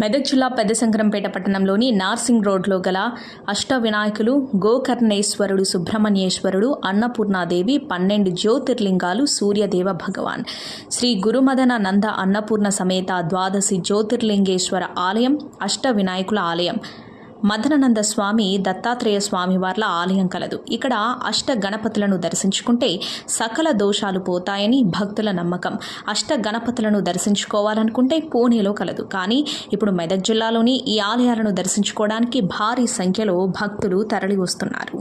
మెదక్ జిల్లా పెద్దశంకరంపేట పట్టణంలోని నార్సింగ్ రోడ్లో గల అష్ట వినాయకులు గోకర్ణేశ్వరుడు సుబ్రహ్మణ్యేశ్వరుడు అన్నపూర్ణాదేవి పన్నెండు జ్యోతిర్లింగాలు సూర్యదేవ భగవాన్. శ్రీ గురుమదన నంద అన్నపూర్ణ సమేత ద్వాదశి జ్యోతిర్లింగేశ్వర ఆలయం అష్ట వినాయకుల ఆలయం. మదనానంద స్వామి దత్తాత్రేయ స్వామి వార్ల ఆలయం కలదు. ఇక్కడ అష్ట గణపతులను దర్శించుకుంటే సకల దోషాలు పోతాయని భక్తుల నమ్మకం. అష్ట గణపతులను దర్శించుకోవాలనుకుంటే పూణేలో కలదు. కానీ ఇప్పుడు మెదక్ జిల్లాలోని ఈ ఆలయాలను దర్శించుకోవడానికి భారీ సంఖ్యలో భక్తులు తరలి వస్తున్నారు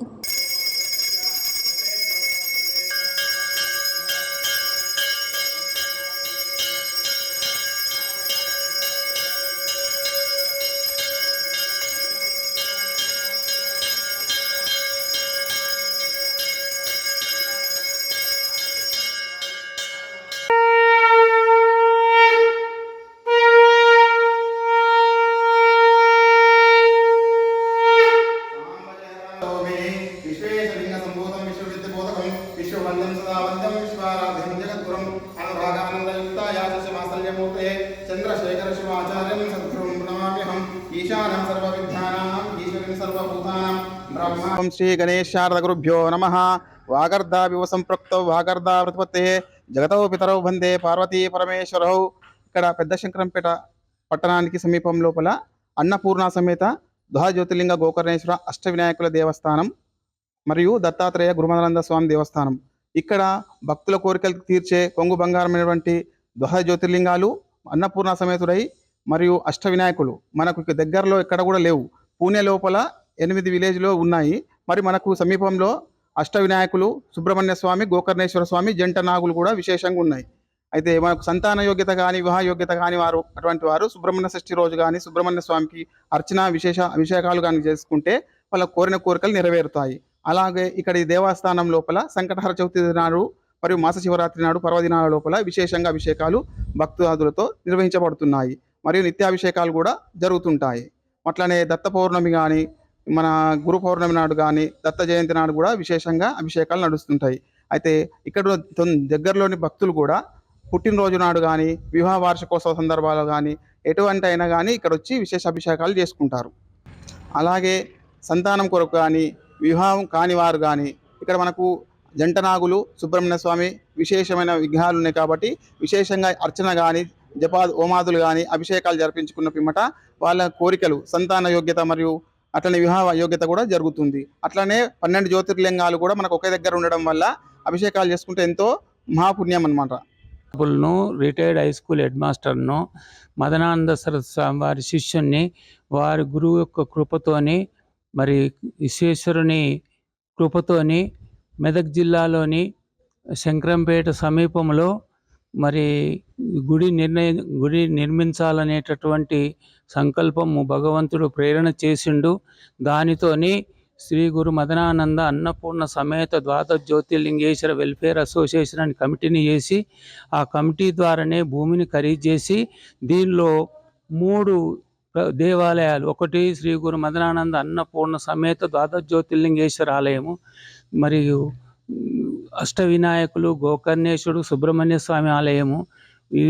విశ్వారాధ్యం జగద్గురం అనురాగానందయుక్తాయాసమాసల్యమూర్తే చంద్రశేఖర శివాచార్యం సద్గురుం ప్రణమామ్యహం ఈశానం సర్వవిద్యానాం ఈశ్వరం సర్వభూతానాం బ్రహ్మ శ్రీ గణేశారద నమ వాగర్ధావివ సంపృక్తౌ వాగర్ధా ప్రతిపత్తే జగతౌ పితరౌ వందే పార్వతీ పరమేశ్వరౌ ఇక్కడ పెద్ద శంకరంపేట పట్టణానికి సమీపం లోపల అన్నపూర్ణ సమేత దుహా జ్యోతిర్లింగ గోకర్ణేశ్వర అష్టవినాయకుల దేవస్థానం మరియు దత్తాత్రేయ గురుమదానంద స్వామి దేవస్థానం. ఇక్కడ భక్తుల కోరికలు తీర్చే కొంగు బంగారమైనటువంటి దుహా జ్యోతిర్లింగాలు అన్నపూర్ణ సమేతుడై మరియు అష్టవినాయకులు మనకు దగ్గరలో ఎక్కడ కూడా లేవు. పూణే లోపల ఎనిమిది విలేజ్లో ఉన్నాయి. మరి మనకు సమీపంలో అష్టవినాయకులు సుబ్రహ్మణ్య స్వామి గోకర్ణేశ్వర స్వామి జంట నాగులు కూడా విశేషంగా ఉన్నాయి. అయితే మనకు సంతాన యోగ్యత కానీ వివాహ యోగ్యత కాని వారు అటువంటి వారు సుబ్రహ్మణ్య షష్ఠి రోజు కానీ సుబ్రహ్మణ్య స్వామికి అర్చన విశేష అభిషేకాలు కానీ చేసుకుంటే వాళ్ళ కోరిన కోరికలు నెరవేరుతాయి. అలాగే ఇక్కడ ఈ దేవస్థానం లోపల సంకటహర చవితి నాడు మరియు మాస శివరాత్రి నాడు పర్వదినాల లోపల విశేషంగా అభిషేకాలు భక్తులతో నిర్వహించబడుతున్నాయి. మరియు నిత్యాభిషేకాలు కూడా జరుగుతుంటాయి. అట్లనే దత్త పౌర్ణమి కానీ మన గురు పౌర్ణమి నాడు కానీ దత్త జయంతి నాడు కూడా విశేషంగా అభిషేకాలు నడుస్తుంటాయి. అయితే ఇక్కడ దగ్గరలోని భక్తులు కూడా పుట్టినరోజు నాడు కానీ వివాహ వార్షికోత్సవ సందర్భాలు కానీ ఎటువంటి అయినా కానీ ఇక్కడ వచ్చి విశేష అభిషేకాలు చేసుకుంటారు. అలాగే సంతానం కొరకు కానీ వివాహం కాని వారు కానీ ఇక్కడ మనకు జంటనాగులు సుబ్రహ్మణ్య స్వామి విశేషమైన విగ్రహాలు ఉన్నాయి కాబట్టి విశేషంగా అర్చన కానీ జపా హోమాదులు కానీ అభిషేకాలు జరిపించుకున్న పిమ్మట వాళ్ళ కోరికలు సంతాన యోగ్యత మరియు అట్లనే వివాహ యోగ్యత కూడా జరుగుతుంది. అట్లనే పన్నెండు జ్యోతిర్లింగాలు కూడా మనకు ఒకే దగ్గర ఉండడం వల్ల అభిషేకాలు చేసుకుంటే ఎంతో మహాపుణ్యం అనమాట ను రిటైర్డ్ హై స్కూల్ హెడ్ మాస్టర్ను మదనానంద సరస్వామి వారి శిష్యుణ్ణి వారి గురువు యొక్క కృపతోని మరి విశ్వేశ్వరుని కృపతోని మెదక్ జిల్లాలోని శంకరంపేట సమీపంలో మరి గుడి నిర్ణయ గుడి నిర్మించాలనేటటువంటి సంకల్పము భగవంతుడు ప్రేరణ చేసిండు. దానితోని శ్రీ గురు మదనానంద అన్నపూర్ణ సమేత ద్వాదశ జ్యోతిర్లింగేశ్వర వెల్ఫేర్ అసోసియేషన్ అని కమిటీని చేసి ఆ కమిటీ ద్వారానే భూమిని ఖరీదు చేసి దీనిలో మూడు దేవాలయాలు. ఒకటి శ్రీ గురు మదనానంద అన్నపూర్ణ సమేత ద్వాదశ జ్యోతిర్లింగేశ్వర ఆలయము మరియు అష్ట వినాయకులు గోకర్ణేశ్వరుడు సుబ్రహ్మణ్య స్వామి ఆలయము. ఈ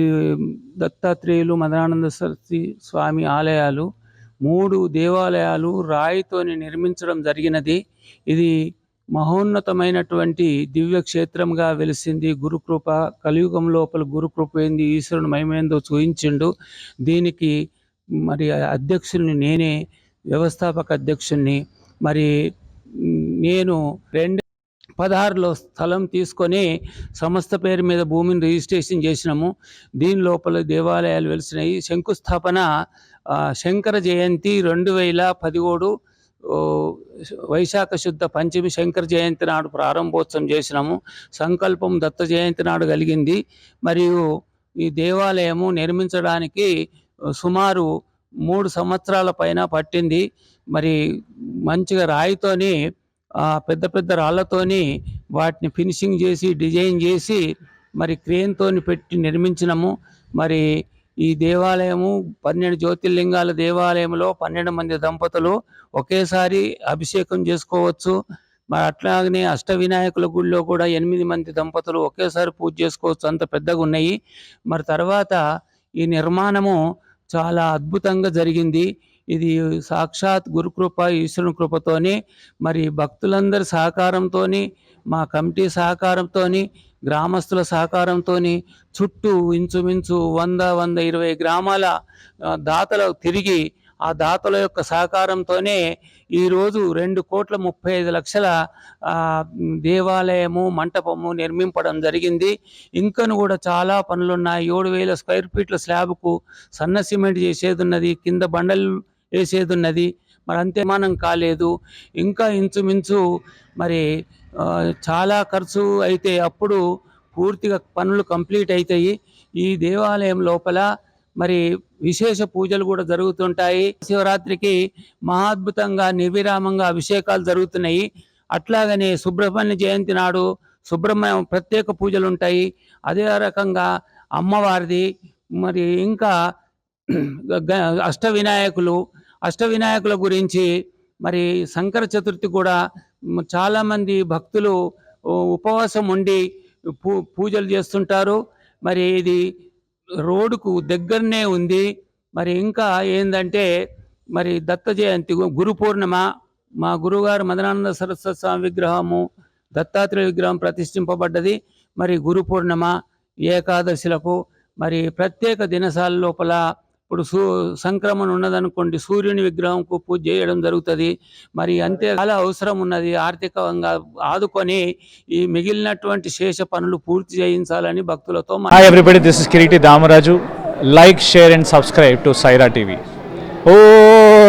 దత్తాత్రేయులు మదనానంద సరస్వతి స్వామి ఆలయాలు. మూడు దేవాలయాలు రాయితోని నిర్మించడం జరిగినది. ఇది మహోన్నతమైనటువంటి దివ్య క్షేత్రంగా వెలిసింది. గురుకృప కలియుగం లోపల గురుకృప ఏంది? ఈశ్వరుని మహిమేందో చూయించిండు. దీనికి మరి అధ్యక్షుల్ని నేనే వ్యవస్థాపక అధ్యక్షుల్ని మరి నేను రెండు పదహారులో స్థలం తీసుకొని సంస్థ పేరు మీద భూమిని రిజిస్ట్రేషన్ చేసినాము. దీని లోపల దేవాలయాలు వెలిసినాయి. శంకుస్థాపన శంకర జయంతి రెండు వేల పదిహేడు వైశాఖ శుద్ధ పంచమి శంకర జయంతి నాడు ప్రారంభోత్సవం చేసినాము. సంకల్పం దత్త జయంతి నాడు కలిగింది. మరియు ఈ దేవాలయము నిర్మించడానికి సుమారు మూడు సంవత్సరాల పైన పట్టింది. మరి మంచిగా రాయితోని పెద్ద పెద్ద రాళ్ళతోని వాటిని ఫినిషింగ్ చేసి డిజైన్ చేసి మరి క్రేన్తోని పెట్టి నిర్మించినము. మరి ఈ దేవాలయము పన్నెండు జ్యోతిర్లింగాల దేవాలయంలో పన్నెండు మంది దంపతులు ఒకేసారి అభిషేకం చేసుకోవచ్చు. మరి అట్లాగనే అష్ట వినాయకుల గుడిలో కూడా ఎనిమిది మంది దంపతులు ఒకేసారి పూజ చేసుకోవచ్చు. అంత పెద్దగా ఉన్నాయి మరి తర్వాత ఈ నిర్మాణము చాలా అద్భుతంగా జరిగింది. ఇది సాక్షాత్ గురుకృప ఈశ్వరుని కృపతోని మరి భక్తులందరి సహకారంతోని మా కమిటీ సహకారంతోని గ్రామస్తుల సహకారంతోని చుట్టూ ఇంచుమించు వంద వంద ఇరవై గ్రామాల దాతలు తిరిగి ఆ దాతల యొక్క సహకారంతోనే ఈరోజు రెండు కోట్ల ముప్పై ఐదు లక్షల దేవాలయము మంటపము నిర్మింపడం జరిగింది. ఇంకను కూడా చాలా పనులున్నాయి. ఏడు వేల స్క్వేర్ ఫీట్ల స్లాబ్కు సన్న సిమెంట్ చేసేది ఉన్నది కింద బండలు వేసేది ఉన్నది మరి అంతేమానం కాలేదు. ఇంకా ఇంచుమించు మరి చాలా ఖర్చు అయితే అప్పుడు పూర్తిగా పనులు కంప్లీట్ అవుతాయి ఈ దేవాలయం లోపల మరి విశేష పూజలు కూడా జరుగుతుంటాయి. శివరాత్రికి మహాద్భుతంగా నిర్విరామంగా అభిషేకాలు జరుగుతున్నాయి. అట్లాగనే సుబ్రహ్మణ్య జయంతి నాడు సుబ్రహ్మణ్యం ప్రత్యేక పూజలు ఉంటాయి. అదే రకంగా అమ్మవారిది మరి ఇంకా అష్ట వినాయకులు అష్ట వినాయకుల గురించి మరి శంకర చతుర్థి కూడా చాలామంది భక్తులు ఉపవాసం ఉండి పూ పూజలు చేస్తుంటారు. మరి ఇది రోడ్డుకు దగ్గరనే ఉంది. మరి ఇంకా ఏంటంటే మరి దత్త జయంతి గురు పూర్ణిమ మా గురుగారు మదనానంద సరస్వతి స్వామి విగ్రహము దత్తాత్రేయ విగ్రహం ప్రతిష్ఠింపబడ్డది. మరి గురు పూర్ణిమ ఏకాదశులకు మరి ప్రత్యేక దినసాల లోపల ఇప్పుడు సూ సంక్రమణ ఉన్నదనుకోండి సూర్యుని విగ్రహంకు పూజ చేయడం జరుగుతుంది మరి అంతే చాలా అవసరం ఉన్నది ఆర్థికంగా ఆదుకొని ఈ మిగిలినటువంటి శేష పనులు పూర్తి చేయించాలని భక్తులతో మన- Hi everybody, this is Kiriti Damaraju. Like, share and subscribe to Saira TV. Oh,